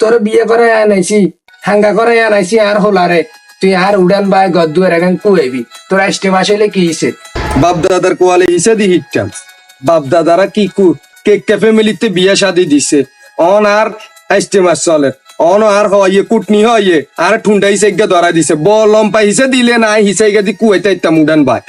তোর বিয়ে করে আনাইছি হাঙ্গা করে আনাইছি আর হোলারে তুই আর উড়ান বাই গদ্দুয়ার এখন কুয়াবি তোর আষ্টে মাস হইলে কি হিসে বাপ দাদার কোয়ালে হিসে দি হিটটাম। বাপ দাদারা কি কু কেক ফ্যামিলিতে বিয়া শাদি দিছে। অন আর আইস্টে মাস চলে। অন আর হয়ে, কুটনি হয়ে আর ঠুন্ডা হিসে গিয়ে ধরা দিছে। ব লম্পা হিসে দিলে না হিসে গিয়ে দি কুয়াইতে ইত্তা মুডান ভাই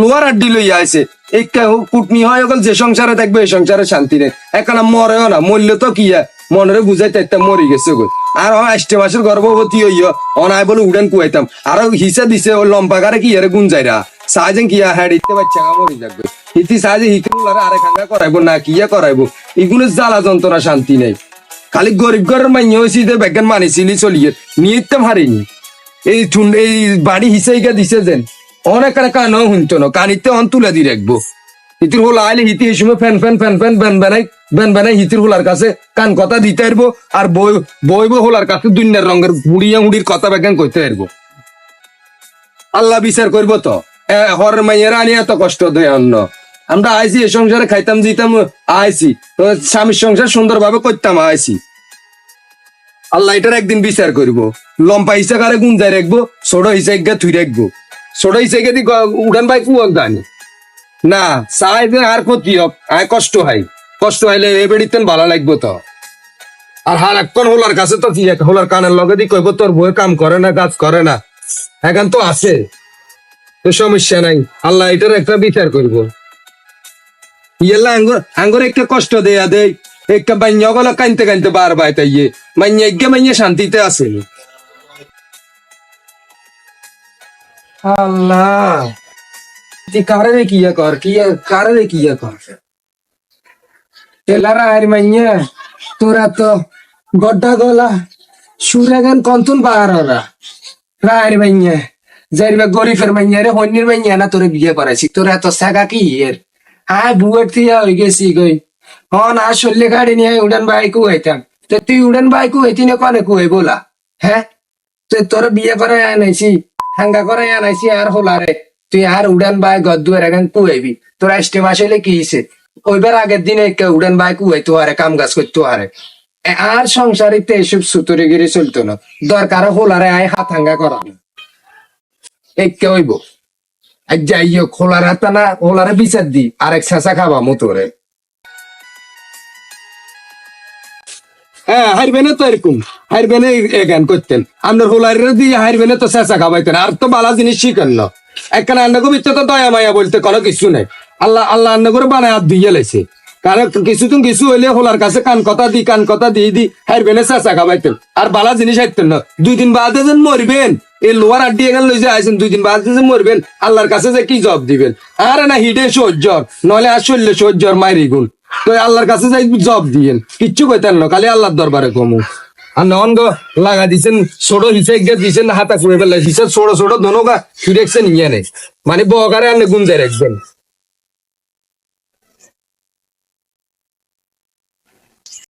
লোয়ার আড্ডি লই আইছে একটা কুটনি হয় যে সংসারে থাকবে এই সংসারে শান্তি নেই। এখন মরেও না মরলে তো কি হয়? মନରେ বুঝাইতে একটা মরি গেছে গো আর আষ্টে মাসের গর্ভবতী হইয় অনাই বলে উড়ান কুয়াইতাম আর হিসা দিছে ও লম্পা কারে কি আরে গুঞ্জাইরা সাজেন কি হ্যাঁ ইতে বাচ্চা মরি যাবে ইতি সাজে হিকুলারে আরে খাঙ্গা করাইবো না কিয়া করাইবো ইগুলো জ্বালা যন্ত্রণা শান্তি নেই খালি গরিব ঘরের মাইনে হয়েছি যে বেগান মানিছিলি চলিয়ে নিয়ে হারিনি এই ঠুন এই বাড়ি হিসাইকা দিছে যেন অনেক কান শুনতো না কানিতে অন তুলে দি রাখব হিতির হোলা আইলে হিতি এই ফ্যান ফ্যান ফ্যান ফ্যান ব্যান বানাই ব্যান বানাই হিতির হোলার কাছে কান কথা দিতে পারব আর বই বইব হোলার কাছে দুনিয়ার রঙের হুড়িয়া হুড়ির কথা বেগান কইতে পারব আল্লাহ বিচার করব তো। এ, হরের মাইয়েরা আনি এত কষ্ট দেয় অন্য আমরা আইছি এই সংসারে খাইতাম দিতাম আইছি। তো স্বামীর সংসার সুন্দর ভাবে করতাম আইছি। আল্লাহ এটার একদিন বিচার করব লম্পা হিসা কারে গুঞ্জায় রাখব ছোট হিসা গা থুই রাখব। ছোট হিসা গেদি উড়ান ভাই কুয়াক দানি। না চাই আর ক্ষতি হোক আয় কষ্ট হয়। কষ্ট হইলে এ বেড়িতেন ভালো লাগবো তো। আর হার এখন হোলার কাছে তো কি হোলার কানের লগে দি কইব, তোর বউয়ে কাম করে না, কাজ করে না। এখন তো আছে। তো সমস্যা নাই। আল্লাহ এটার একটা বিচার করব। ইয়েলা আঙ্গুর আঙ্গুর একটা কষ্ট দেয়া দেই। একটা বান্যা গলা কানতে কানতে বার বাইতে ইয়ে। মাইয়া ইগে মাইয়া শান্তিতে আছে আল্লাহ। কারে কিয়া কর? কিয়া কারে কিয়া কর? তেলারা আর মাইয়া, তোরা তো গড্ডা গলা। সুরে গান কন্তুন ওরা রায়ের মাইয়া যাইবা গরিবের মাইয়া রে হন্যের মাইয়া না তোরে বিয়ে করাইছি। তোরা তো সাগা কি এর? আয় বুয়ের থিয়া হয়ে গেছি গই। হন আর শল্য গাড়ি নিয়ে উড়ান বাই কুয়াইতাম তো তুই উড়ান বাই কুয়াইতি না কনে কুয়াই বলা? হ্যাঁ তুই তোর বিয়ে করে আনাইছি, হাঙ্গা করে আনাইছি আর হোলারে তুই আর উড়ান বাই গদ্দুয়ার এখন কুয়াইবি তোর মাস হইলে কি হিসে ওইবার আগের দিনে উড়ান বাই কুয়াইতো আরে কাম কাজ করতো আরে আর সংসারিতে এসব সুতরিগিরি চলতো না। দরকার হোলারে আয় হাত হাঙ্গা করানো একে হইব? হোক হাতা না হোলারে বিচার দি, আরেক ছেঁচা খাবা হ্যাঁ হারবে না তো এরকম। হারবে না এ গান করতেন। আপনার হোলার দিয়ে হারবে না তো চেঁচা খাবাইতেন। আর তো বালা জিনিস শিখেন না। আন্নাগো ভিতরে তো দয়া মায়া বলতে কোনো কিছু নাই। আল্লাহ আল্লাহ আন্নাগরে বানায় হাত দিয়ে লাইছে কারণ কিছু তুমি কিছু হইলে হোলার কাছে কান কথা দি, কান কথা দিয়ে দি হারবে না চেঁচা খাবাইতেন আর বালা জিনিস হাইতেন না। দুই দিন বাদে যেন মরবেন। এই লোয়ার আড্ডি এখানে লই যে আইছেন, দুই দিন বাদে যে মরবেন, আল্লাহর কাছে যে কি জব দিবেন? আর না, হিডে সহ্যর। নলে আর শরীরে সহ্যর মাইরি গুণ। তো আল্লাহর কাছে যাই জব দিয়েন। কিচ্ছু কইতেন না, খালি আল্লাহর দরবারে কমু। আর নন গো, লাগা দিছেন ছোট হিসে গিয়ে দিছেন, হাতা করে ফেলে হিসে ছোট ছোট ধনগা ফিরেছেন ইয়ে নেই মানে বকারে আনে গুঞ্জে রাখবেন।